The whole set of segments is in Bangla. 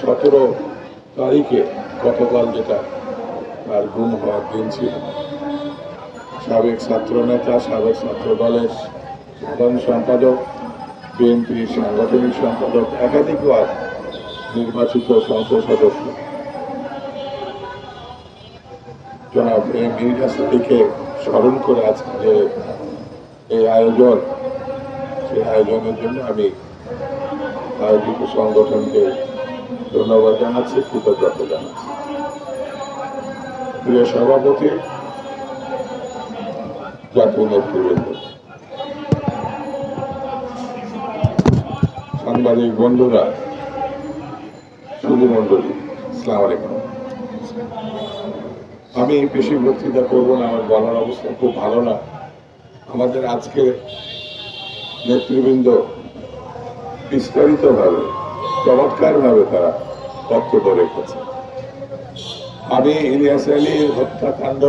সতেরো তারিখে গতকাল যেটা তার গুম হওয়ার দিন ছিল। সাবেক ছাত্র নেতা সাবেক ছাত্র দলের সাধারণ সম্পাদক, বিএনপির সাংগঠনিক সম্পাদক, একাধিকবার নির্বাচিত সংসদ সদস্য। জনাব এম ইউনিভার্সিটিকে স্মরণ করে আছেন যে এই আয়োজন, সেই আয়োজনের জন্য আমি আয়োজিত সংগঠনকে ধন্যবাদ জানাচ্ছি, কৃতজ্ঞতা জানাচ্ছি। প্রিয় সভাপতি, জাতীয় নেতৃবৃন্দ, সাংবাদিক বন্ধুরা সুধীমণ্ডলী ইসলাম আলাইকুম। আমি বেশি বক্তৃতা করব না, আমার বলার অবস্থা খুব ভালো না। আমাদের আজকে নেতৃবৃন্দ বিস্তারিতভাবে চমৎকারভাবে তারা বক্তব্য রেখেছে। আমি ইলিয়াস আলীর হত্যাকাণ্ড,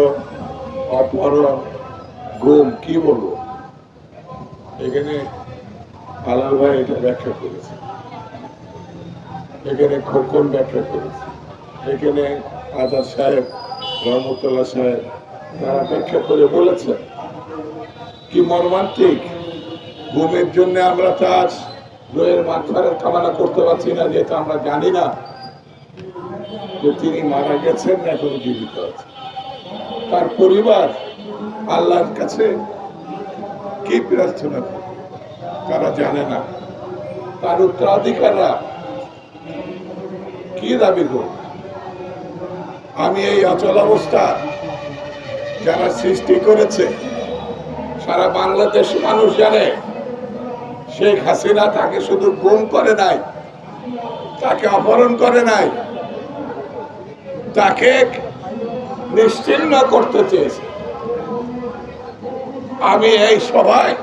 অপহরণ, গুম, কি বলব? এখানে আলাল ভাই এটা ব্যাখ্যা করেছে। এখানে খোকন ব্যাখ্যা করেছে। এখানে আজাদ সাহেব, রহমতুল্লাহ সাহেব, তারা ব্যাখ্যা করে বলেছেন, কি মর্মান্তিক ঘুমের জন্য আমরা তো আজ রোয়ের মাঠফারের কামনা করতে পারছি না, যেহেতু আমরা জানি না যে তিনি মারা গেছেন না এখন জীবিত আছে তার পরিবার আল্লাহর কাছে কি প্রার্থনা করে? তারা জানে না। তার উত্তরাধিকাররা কি দাবি করবে? আমি এই অচল অবস্থা যারা সৃষ্টি করেছে, সারা বাংলাদেশ মানুষ জানে শেখ হাসিনা তাকে শুধু গুম করে নাই, তাকে অপহরণ করে নাই, তাকে নিশ্চিন্ন করতে চেয়েছে। আমি এই সভায়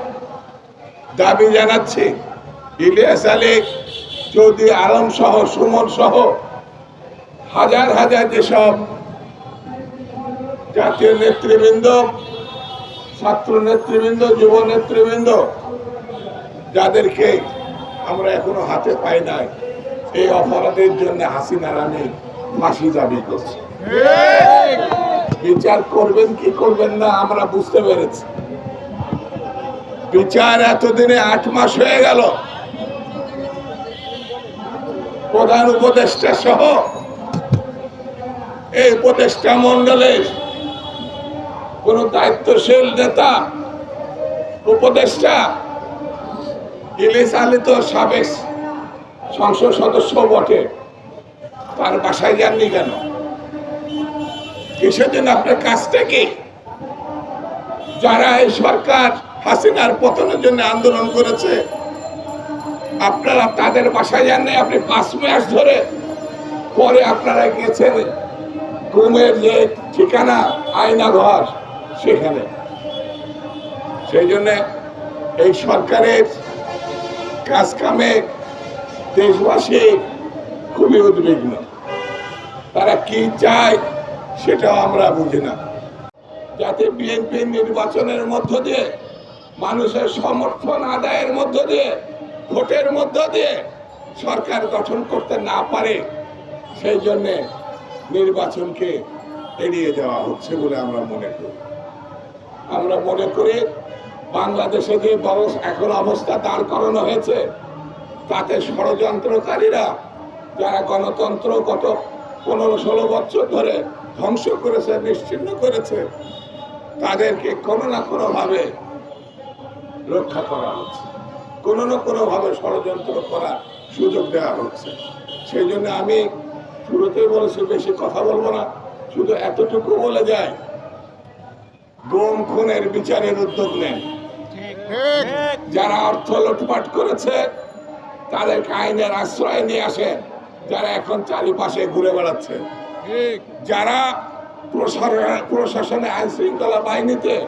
দাবি জানাচ্ছি, ইলিয়াস আলী, চৌধুরী আলম সহ, সুমন সহ, হাজার হাজার যেসব জাতীয় নেতৃবৃন্দ, ছাত্র নেতৃবৃন্দ, যুব নেতৃবৃন্দ যাদেরকে আমরা এখনও হাতে পাই নাই, এই অপরাধের জন্য হাসিনার আমি ফাঁসি দাবি করছি। বিচার করবেন কি করবেন না আমরা বুঝতে পেরেছি। বিচার এতদিনে আট মাস হয়ে গেল। প্রধান উপদেষ্টা সহ এই উপদেষ্টা মন্ডলের কোন দায়িত্বশীল নেতা, উপদেষ্টা ইলিশ আলী তো সাবেক সংসদ সদস্য বটে। তার বাসায় যাননি কেন? জন্য আপনার কাজটা কি? যারা এই সরকার হাসিনার পতনের জন্য আন্দোলন করেছে, আপনারা তাদের বাসায় যাননি? আপনি পাঁচ মাস ধরে পরে আপনারা গিয়েছেন ঘুমের যে ঠিকানা আয়না ঘর সেখানে। সেই জন্যে এই সরকারের কাজ কামে দেশবাসী খুবই উদ্বিগ্ন। তারা কি চায় সেটাও আমরা বুঝি না। যাতে বিএনপি নির্বাচনের মধ্য দিয়ে, মানুষের সমর্থন আদায়ের মধ্য দিয়ে, ভোটের মধ্য দিয়ে সরকার গঠন করতে না পারে, সেই জন্যে নির্বাচনকে এড়িয়ে যাওয়া হচ্ছে বলে আমরা মনে করি। আমরা মনে করি বাংলাদেশে যে এখন অবস্থা দাঁড় করানো হয়েছে, তাতে ষড়যন্ত্রকারীরা যারা গণতন্ত্র গত পনেরো ষোলো বছর ধরে ধ্বংস করেছে, নিশ্চিন্ন করেছে, তাদেরকে কোনো না কোনোভাবে রক্ষা করা হচ্ছে। কোনো না কোনোভাবে ষড়যন্ত্র করার সুযোগ দেওয়া হচ্ছে। সেই জন্য আমি শুরুতেই বলেছি, বেশি কথা বলব না। শুধু এতটুকু বলে যায়, গম খুনের বিচারের উদ্যোগ নেন। যারা অর্থ লুটপাট করেছে তাদেরকে আইনের আশ্রয় নিয়ে আসেন যারা এখন চারিপাশে ঘুরে বেড়াচ্ছে। যারা প্রশাসনে- প্রশাসনে আইন শৃঙ্খলা বাহিনীতে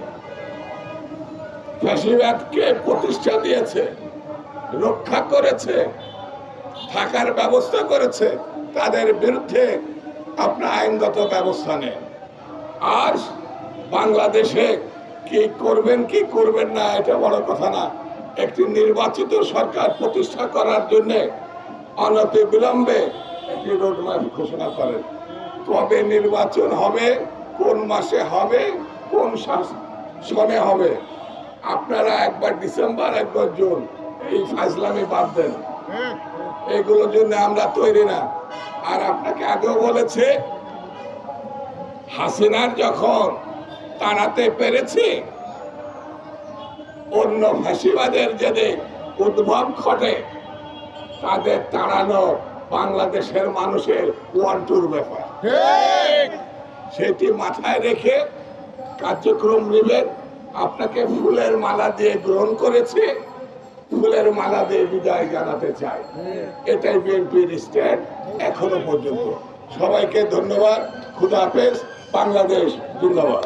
ফ্যাসিবাদকে প্রতিষ্ঠা দিয়েছে রক্ষা করেছে থাকার ব্যবস্থা করেছে তাদের বিরুদ্ধে আপনার আইনগত ব্যবস্থা নেন। আর বাংলাদেশে কি করবেন কি করবেন না, এটা বড় কথা না। একটি নির্বাচিত সরকার প্রতিষ্ঠা করার জন্য অনতি বিলম্বে একটি রোডম্যাপ ঘোষণা করেন। কবে নির্বাচন হবে, কোন মাসে হবে, কোন সনে হবে? আপনারা একবার ডিসেম্বর, একবার জুন, এই ফাজলামি বাদ দেন। এগুলোর জন্য আমরা তৈরি না। আর আপনাকে আগেও বলেছে, হাসিনার যখন তাড়াতে পেরেছি। অন্য ফাঁসিবাদের যদি উদ্ভব ঘটে তাদের তাড়ানো বাংলাদেশের মানুষের ওয়ান টুর ব্যাপার। সেটি মাথায় রেখে কার্যক্রম নেবেন। আপনাকে ফুলের মালা দিয়ে গ্রহণ করেছে। ফুলের মালা দিয়ে বিদায় জানাতে চাই। এটাই বিএনপির স্ট্যান্ড এখনও পর্যন্ত। সবাইকে ধন্যবাদ। খুদা হাফেজ। বাংলাদেশ জিন্দাবাদ।